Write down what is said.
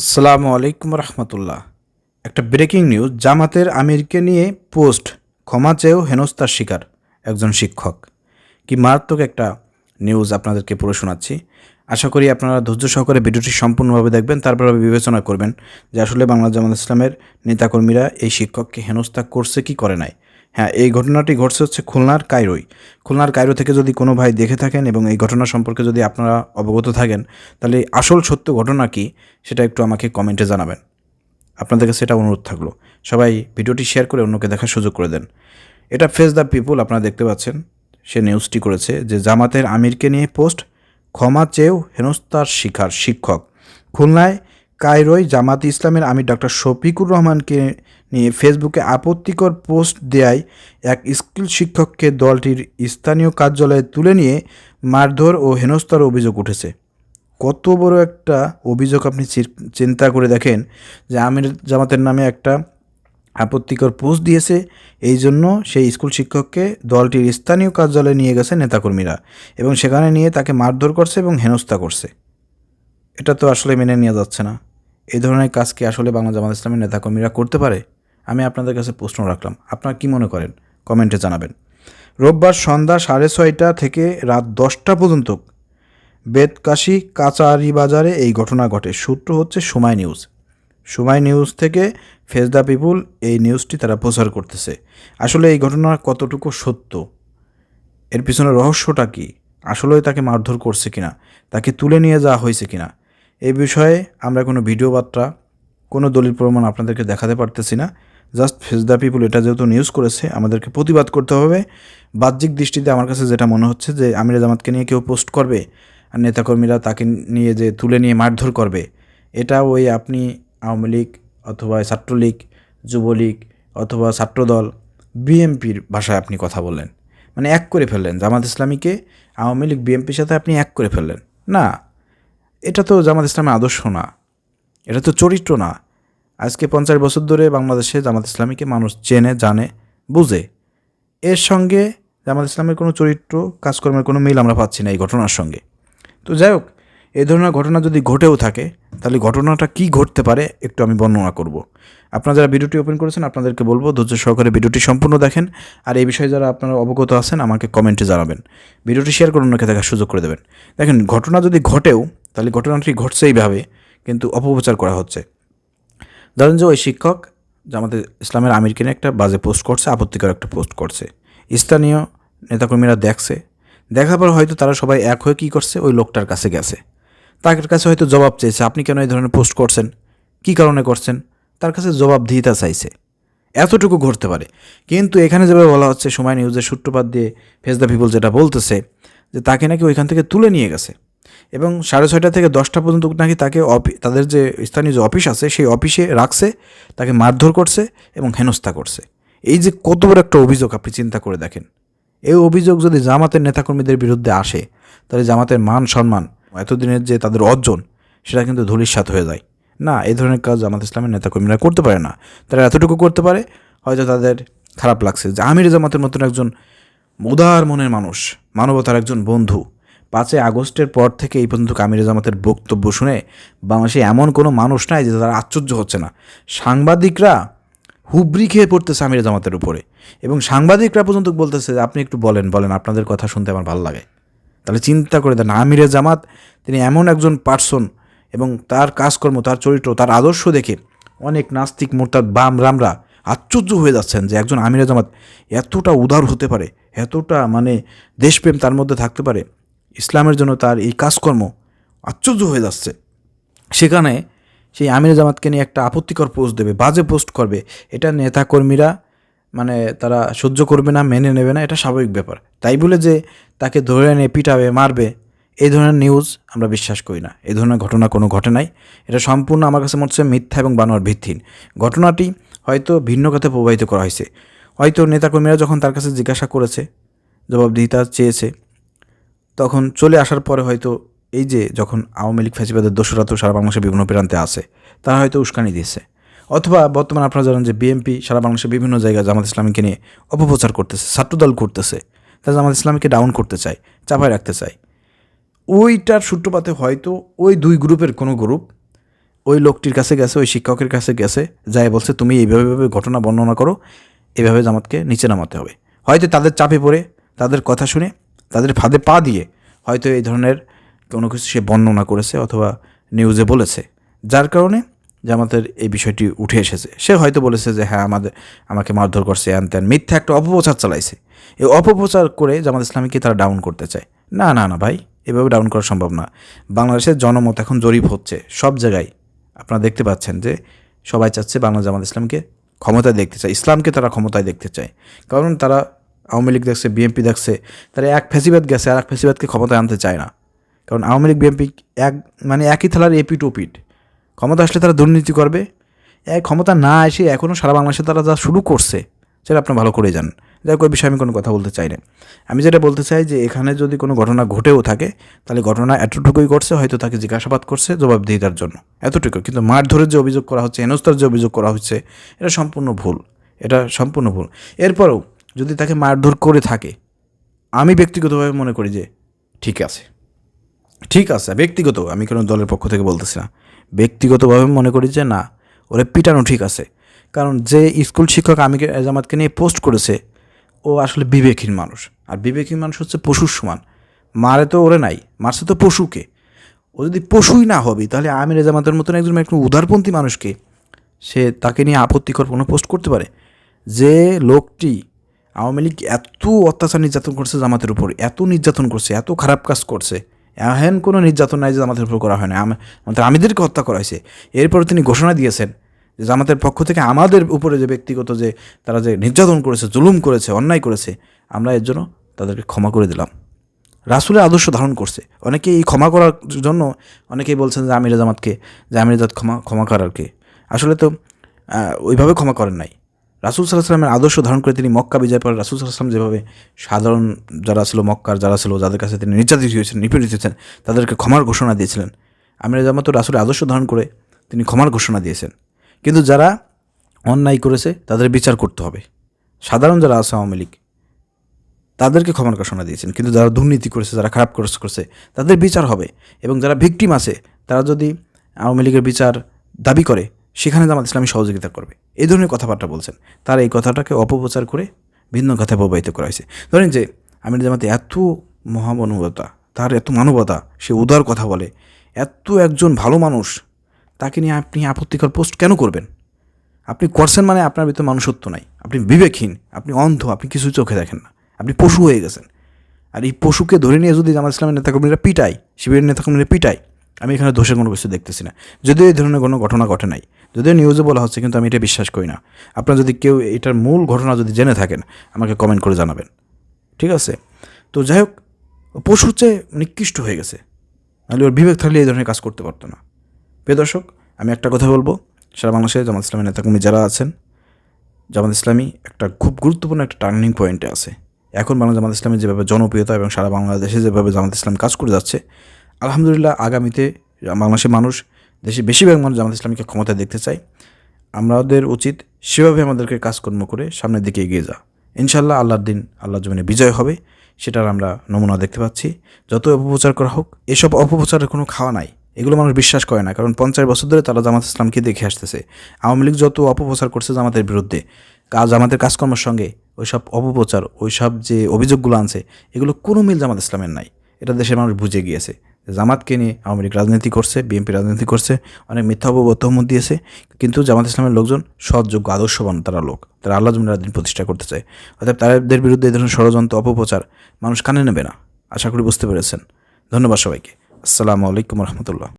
আসসালামু আলাইকুম রহমতুল্লাহ। একটা ব্রেকিং নিউজ, জামাতের আমিরকে নিয়ে পোস্ট, ক্ষমা চেয়েও হেনস্থার শিকার একজন শিক্ষক। কি মারাত্মক একটা নিউজ আপনাদেরকে পুরো শোনাচ্ছি। আশা করি আপনারা ধৈর্য সহকারে ভিডিওটি সম্পূর্ণভাবে দেখবেন, তারপরে বিবেচনা করবেন যে আসলে বাংলা জামাত ইসলামের নেতাকর্মীরা এই শিক্ষককে হেনস্থা করছে কি করে নাই। হ্যাঁ এই ঘটনাটি ঘটছে হচ্ছে খুলনার কায়রোই খুলনার কায়রো থেকে যদি কোনো ভাই দেখে থাকেন এবং এই ঘটনা সম্পর্কে যদি আপনারা অবগত থাকেন, তাহলে আসল সত্য ঘটনা কি সেটা একটু আমাকে কমেন্টে জানাবেন। আপনাদের কাছে এটা অনুরোধ থাকল। সবাই ভিডিওটি শেয়ার করে অন্যকে দেখার সুযোগ করে দেন। এটা ফেস দ্য পিপুল আপনারা দেখতে পাচ্ছেন। সে নিউজটি করেছে যে জামাতের আমিরকে নিয়ে পোস্ট, ক্ষমা চেয়েও হেনস্থার শিকার শিক্ষক। খুলনায় কায়রোয় জামাত ইসলামের আমির ডক্টর শফিকুর রহমানকে নিয়ে ফেসবুকে আপত্তিকর পোস্ট দেয় এক স্কুল শিক্ষককে দলটির স্থানীয় কার্যালয়ে তুলে নিয়ে মারধর ও হেনস্থার অভিযোগ উঠেছে। কত বড় একটা অভিযোগ আপনি চিন্তা করে দেখেন যে আমির জামাতের নামে একটা আপত্তিকর পোস্ট দিয়েছে, এই জন্য সেই স্কুল শিক্ষককে দলটির স্থানীয় কার্যালয়ে নিয়ে গেছে নেতাকর্মীরা এবং সেখানে নিয়ে তাকে মারধর করছে এবং হেনস্থা করছে। এটা তো আসলে মেনে নেওয়া যাচ্ছে না। এই ধরনের কাজ কি আসলে বাংলা জামাত ইসলামের নেতাকর্মীরা করতে পারে? আমি আপনাদের কাছে প্রশ্ন রাখলাম। আপনারা কি মনে করেন? কমেন্টে জানাবেন। রোববার সন্ধ্যা সাড়ে ছয়টা থেকে রাত দশটা পর্যন্ত বেতকাশি কাচারি বাজারে এই ঘটনা ঘটে। সূত্র হচ্ছে সময় নিউজ। সময় নিউজ থেকে ফেস দ্য পিপুল এই নিউজটি তারা প্রচার করতেছে। আসলে এই ঘটনা কতটুকু সত্য? এর পিছনে রহস্যটা কি? আসলেই তাকে মারধর করছে কিনা? তাকে তুলে নিয়ে যাওয়া হয়েছে কিনা? এই বিষয়ে আমরা কোনো ভিডিও বার্তা কোনো দলিল প্রমাণ আপনাদেরকে দেখাতে পারতেছি না। জাস্ট ফেস দ্য পিপুল এটা যেহেতু নিউজ করেছে, আমাদেরকে প্রতিবাদ করতে হবে। বাহ্যিক দৃষ্টিতে আমার কাছে যেটা মনে হচ্ছে যে, আমিরা জামাতকে নিয়ে কেউ পোস্ট করবে, আর নেতাকর্মীরা তাকে নিয়ে যে তুলে নিয়ে মারধর করবে, এটা ওই আপনি আওয়ামী লীগ অথবা ছাত্রলীগ, যুবলীগ অথবা ছাত্রদল বিএমপির ভাষায় আপনি কথা বললেন। মানে এক করে ফেললেন, জামাত ইসলামীকে আওয়ামী লীগ বিএনপির সাথে আপনি এক করে ফেললেন। না, এটা তো জামাত ইসলামের আদর্শ না, এটা তো চরিত্র না। আজকে পঞ্চাশ বছর ধরে বাংলাদেশে জামাত ইসলামীকে মানুষ চেনে, জানে, বুঝে। এর সঙ্গে জামাত ইসলামের কোনো চরিত্র, কাজকর্মের কোনো মিল আমরা পাচ্ছি না এই ঘটনার সঙ্গে। তো যাই হোক এই ধরনের ঘটনা যদি ঘটেও থাকে, তাহলে ঘটনাটা কি ঘটতে পারে একটু আমি বর্ণনা করব। আপনারা যারা ভিডিওটি ওপেন করেছেন, আপনাদেরকে বলব, ধৈর্য সহকারে ভিডিওটি সম্পূর্ণ দেখেন। আর এই বিষয়ে যারা আপনারা অবগত আছেন, আমাকে কমেন্টে জানাবেন। ভিডিওটি শেয়ার করে অন্যকে দেখার সুযোগ করে দেবেন। দেখেন, ঘটনা যদি ঘটেও, তাহলে ঘটনাটি ঘটছে এইভাবে কিন্তু অপপ্রচার করা হচ্ছে। ধরেন যে ওই শিক্ষক জামাতে ইসলামের আমির নিয়ে একটা বাজে পোস্ট করছে, আপত্তিকর একটা পোস্ট করছে। স্থানীয় নেতাকর্মীরা দেখছে। দেখার পর হয়তো তারা সবাই এক হয়ে কী করছে? ওই লোকটার কাছে গেছে। তার কাছে হয়তো জবাব চেয়েছে, আপনি কেন এই ধরনের পোস্ট করছেন? কী কারণে করছেন? তার কাছে জবাব দিতে চাইছে। এতটুকু ঘটতে পারে। কিন্তু এখানে যেভাবে বলা হচ্ছে সময় নিউজের সূত্রপাত দিয়ে ফেস দ্য পিপল যেটা বলতেছে, যে তাকে নাকি ওইখান থেকে তুলে নিয়ে গেছে। এবং সাড়ে ছয়টা থেকে দশটা পর্যন্ত নাকি তাকে তাদের যে স্থানীয় যে অফিস আছে, সেই অফিসে রাখছে, তাকে মারধর করছে এবং হেনস্থা করছে। এই যে কত বড় একটা অভিযোগ আপনি চিন্তা করে দেখেন। এই অভিযোগ যদি জামাতের নেতাকর্মীদের বিরুদ্ধে আসে, তাহলে জামাতের মান সম্মান, এতদিনের যে তাদের অর্জন, সেটা কিন্তু ধূলিসাৎ হয়ে যায়। না, এই ধরনের কাজ জামাত ইসলামের নেতাকর্মীরা করতে পারে না। তারা এতটুকু করতে পারে, হয়তো তাদের খারাপ লাগছে। যে আমির জামাতের মতন একজন উদার মনের মানুষ, মানবতার একজন বন্ধু পাঁচই আগস্টের পর থেকে এই পর্যন্ত আমির জামাতের বক্তব্য শুনে বাংলাদেশে এমন কোনো মানুষ নাই যে তারা আশ্চর্য হচ্ছে না। সাংবাদিকরা হুবরি খেয়ে পড়তেছে আমির জামাতের উপরে এবং সাংবাদিকরা পর্যন্ত বলতেছে, আপনি একটু বলেন বলেন, আপনাদের কথা শুনতে আমার ভালো লাগে। তাহলে চিন্তা করে দেন, আমিরে জামাত তিনি এমন একজন পার্সন এবং তার কাজকর্ম, তার চরিত্র, তার আদর্শ দেখে অনেক নাস্তিক মোরতাদ বাম রামরা আশ্চর্য হয়ে যাচ্ছেন যে একজন আমিরে জামাত এতটা উদার হতে পারে, এতটা মানে দেশপ্রেম তার মধ্যে থাকতে পারে। ইসলামের জন্য তার এই কাজকর্ম আশ্চর্য হয়ে যাচ্ছে। সেখানে সেই আমির জামাতকে নিয়ে একটা আপত্তিকর পোস্ট দেবে, বাজে পোস্ট করবে। এটা নেতাকর্মীরা মানে তারা সহ্য করবে না, মেনে নেবে না, এটা স্বাভাবিক ব্যাপার। তাই বলে যে তাকে ধরে এনে পিটাবে, মারবে, এই ধরনের নিউজ আমরা বিশ্বাস করি না। এই ধরনের ঘটনা কোনো ঘটে নাই। এটা সম্পূর্ণ আমার কাছে মনে হচ্ছে মিথ্যা এবং বানোয়ার ভিত্তিহীন ঘটনাটি হয়তো ভিন্ন খাতে প্রবাহিত করা হয়েছে। হয়তো নেতাকর্মীরা যখন তার কাছে জিজ্ঞাসা করেছে, জবাবদিহিতা চেয়েছে তখন চলে আসার পরে হয়তো এই যে যখন আওয়ামী লীগ ফ্যাসিবাদের দোসরা তো সারা বাংলাদেশের বিভিন্ন প্রান্তে আছে, তারা হয়তো উস্কানি দিয়েছে। অথবা বর্তমানে আপনারা জানেন যে বিএনপি সারা বাংলাদেশের বিভিন্ন জায়গায় জামাত ইসলামীকে নিয়ে অপপ্রচার করতেছে, ছাত্রদল করতেছে, তারা জামাত ইসলামীকে ডাউন করতে চায়, চাপায় রাখতে চায়। ওইটার সূত্রপাতে হয়তো ওই দুই গ্রুপের কোনো গ্রুপ ওই লোকটির কাছে গেছে, ওই শিক্ষকের কাছে গেছে যাই বলছে, তুমি এইভাবে ঘটনা বর্ণনা করো, এভাবে জামাতকে নিচে নামাতে হবে। হয়তো তাদের চাপে পড়ে, তাদের কথা শুনে তাদের ফাঁদে পা দিয়ে হয়তো এই ধরনের কোনো কিছু সে বর্ণনা করেছে অথবা নিউজে বলেছে। যার কারণে জামাতের এই বিষয়টি উঠে এসেছে। সে হয়তো বলেছে যে হ্যাঁ আমাদের, আমাকে মারধর করছে হ্যান ত্যান মিথ্যা একটা অপপ্রচার চালাইছে। এই অপপ্রচার করে জামাত ইসলামীকে তারা ডাউন করতে চায়। না না না, ভাই, এভাবে ডাউন করা সম্ভব না। বাংলাদেশের জনমত এখন জরিপ হচ্ছে। সব জায়গায় আপনারা দেখতে পাচ্ছেন যে, সবাই চাচ্ছে বাংলা জামাত ইসলামকে ক্ষমতায় দেখতে চায়। ইসলামকে তারা ক্ষমতায় দেখতে চায়। কারণ তারা আওয়ামী লীগ দেখছে বিএনপি দেখছে, তারা এক ফেসিবাদ গেছে আর এক ফেসিবাদকে ক্ষমতায় আনতে চায় না। কারণ আওয়ামী লীগ বিএনপি এক মানে একই থালার এপিট ওপিট ক্ষমতা আসলে তারা দুর্নীতি করবে। এক ক্ষমতা না এসে এখনও সারা বাংলাদেশে তারা যা শুরু করছে, সেটা আপনি ভালো করে যান যাই ওই বিষয়ে আমি কোনো কথা বলতে চাই না। আমি যেটা বলতে চাই যে এখানে যদি কোনো ঘটনা ঘটেও থাকে, তাহলে ঘটনা এতটুকুই করছে হয়তো তাকে জিজ্ঞাসাবাদ করছে জবাবদিহিতার জন্য। এতটুকু। কিন্তু মারধরের যে অভিযোগ করা হচ্ছে হেনস্থার যে অভিযোগ করা হচ্ছে, এটা সম্পূর্ণ ভুল। এটা সম্পূর্ণ ভুল। এরপরেও যদি তাকে মারধর করে থাকে, আমি ব্যক্তিগতভাবে মনে করি যে ঠিক আছে। ঠিক আছে ব্যক্তিগত আমি কোনো দলের পক্ষ থেকে বলতেছি না। ব্যক্তিগতভাবে মনে করি যে না, ওরে পিটানো ঠিক আছে। কারণ যে স্কুল শিক্ষক আমি জামাতকে নিয়ে পোস্ট করেছে, ও আসলে বিবেকহীন মানুষ। আর বিবেকহীন মানুষ হচ্ছে পশুর সমান। মারে তো ওরে নাই, মারছে তো পশুকে। ও যদি পশুই না হবে, তাহলে আমির জামাতের মতন একজন একটু উদারপন্থী মানুষকে সে তাকে নিয়ে আপত্তিকর কোনো পোস্ট করতে পারে? যে লোকটি আওয়ামী লীগ এত অত্যাচার নির্যাতন করছে জামাতের উপর, এত নির্যাতন করছে, এত খারাপ কাজ করছে। এহেন কোনো নির্যাতন নাই যে জামাতের উপর করা হয় না আম- আমাদের আমিদেরকে হত্যা করা হয়েছে। এরপর তিনি ঘোষণা দিয়েছেন যে জামাতের পক্ষ থেকে আমাদের উপরে যে ব্যক্তিগত যে তারা যে নির্যাতন করেছে, জুলুম করেছে, অন্যায় করেছে, আমরা এর জন্য তাদেরকে ক্ষমা করে দিলাম। রাসুলের আদর্শ ধারণ করছে। অনেকেই এই ক্ষমা করার জন্য অনেকেই বলছেন যে আমির জামাতকে যে আমির জাত ক্ষমা ক্ষমা করারকে আসলে তো ওইভাবে ক্ষমা করেন নাই। রাসুল সাল্লাহ সাল্লামের আদর্শ ধারণ করে তিনি মক্কা বিজয় পরে রাসুল সাল্লাহ সাল্লাম যেভাবে সাধারণ যারা ছিল, মক্কার যারা ছিল, যাদের কাছে তিনি নির্যাতিত হয়েছেন নিপীড়িত হয়েছেন তাদেরকে ক্ষমার ঘোষণা দিয়েছিলেন। আমির জামাত রাসুলের আদর্শ ধারণ করে তিনি ক্ষমার ঘোষণা দিয়েছেন। কিন্তু যারা অন্যায় করেছে, তাদের বিচার করতে হবে। সাধারণ যারা আছে আওয়ামী লীগ, তাদেরকে ক্ষমার ঘোষণা দিয়েছেন। কিন্তু যারা দুর্নীতি করেছে, যারা খারাপ কাজ করছে, তাদের বিচার হবে। এবং যারা ভিকটিম আছে, তারা যদি আওয়ামী লীগের বিচার দাবি করে, সেখানে জামাত ইসলামী সহযোগিতা করবে। এই ধরনের কথাবার্তা বলছেন। তারা এই কথাটাকে অপপ্রচার করে ভিন্ন কথায় প্রবাহিত করা হয়েছে। ধরেন যে, আমির জামাতে এত মহামানবতা, তার এত মানবতা, সে উদার কথা বলে, এত একজন ভালো মানুষ, তাকে নিয়ে আপনি আপত্তিকর পোস্ট কেন করবেন? আপনি করছেন মানে আপনার ভিতরে মানুষত্ব নাই, আপনি বিবেকহীন, আপনি অন্ধ, আপনি কিছু চোখে দেখেন না, আপনি পশু হয়ে গেছেন। আর এই পশুকে ধরে নিয়ে যদি জামাত ইসলামের নেতাকর্মীরা পিটায়, শিবিরের নেতাকর্মীরা পিটায়, আমি এখানে দোষের কোনো কিছু দেখতেছি না। যদিও এই ধরনের কোনো ঘটনা ঘটে নাই। যদিও নিউজে বলা হচ্ছে, কিন্তু আমি এটা বিশ্বাস করি না। আপনারা যদি কেউ এটার মূল ঘটনা যদি জেনে থাকেন, আমাকে কমেন্ট করে জানাবেন। ঠিক আছে? তো যাই হোক ও পশু হচ্ছে নিকৃষ্ট হয়ে গেছে। নাহলে ওর বিবেক থাকলে এই ধরনের কাজ করতে পারতো না। প্রিয় দর্শক, আমি একটা কথা বলব। সারা বাংলাদেশে জামাত ইসলামের নেতাকর্মী যারা আছেন, জামাত ইসলামী একটা খুব গুরুত্বপূর্ণ একটা টার্নিং পয়েন্টে আছে। এখন বাংলা জামাত ইসলামের যেভাবে জনপ্রিয়তা এবং সারা বাংলাদেশে যেভাবে জামাত ইসলাম কাজ করে যাচ্ছে, আলহামদুলিল্লাহ আগামীতে বাংলাদেশের মানুষ দেশে বেশিরভাগ মানুষ জামাত ইসলামীকে ক্ষমতা দেখতে চায়। আমাদের উচিত সেভাবে আমাদেরকে কাজকর্ম করে সামনের দিকে এগিয়ে যা ইনশাল্লাহ আল্লাহর দিন আল্লাহ জমিনে বিজয় হবে, সেটার আমরা নমুনা দেখতে পাচ্ছি। যত অপপ্রচার করা হোক, এসব অপপ্রচারের কোনো খাওয়া নাই, এগুলো মানুষ বিশ্বাস করে না। কারণ পঞ্চাশ বছর ধরে তারা জামাত ইসলামকে দেখে আসতেছে। আওয়ামী লীগ যত অপপ্রচার করছে জামাতের বিরুদ্ধে কাজ আমাদের কাজকর্মের সঙ্গে ওইসব অপপ্রচার, ওইসব যে অভিযোগগুলো আনছে, এগুলো কোনো মিল জামাত ইসলামের নাই। এটা দেশের মানুষ বুঝে গিয়েছে। জামাতকে নিয়ে আওয়ামী লীগ রাজনীতি করছে, বিএনপি রাজনীতি করছে, অনেক মিথ্যা অবতহমত দিয়েছে। কিন্তু জামাত ইসলামের লোকজন সৎযোগ্য, আদর্শবান তারা লোক। তারা আল্লাহ দিন প্রতিষ্ঠা করতে চায়। অর্থাৎ তাদের বিরুদ্ধে এই ধরনের ষড়যন্ত্র, অপপ্রচার মানুষ কানে নেবে না। আশা করি বুঝতে পেরেছেন। ধন্যবাদ সবাইকে। আসসালামু আলাইকুম রহমতুল্লাহ।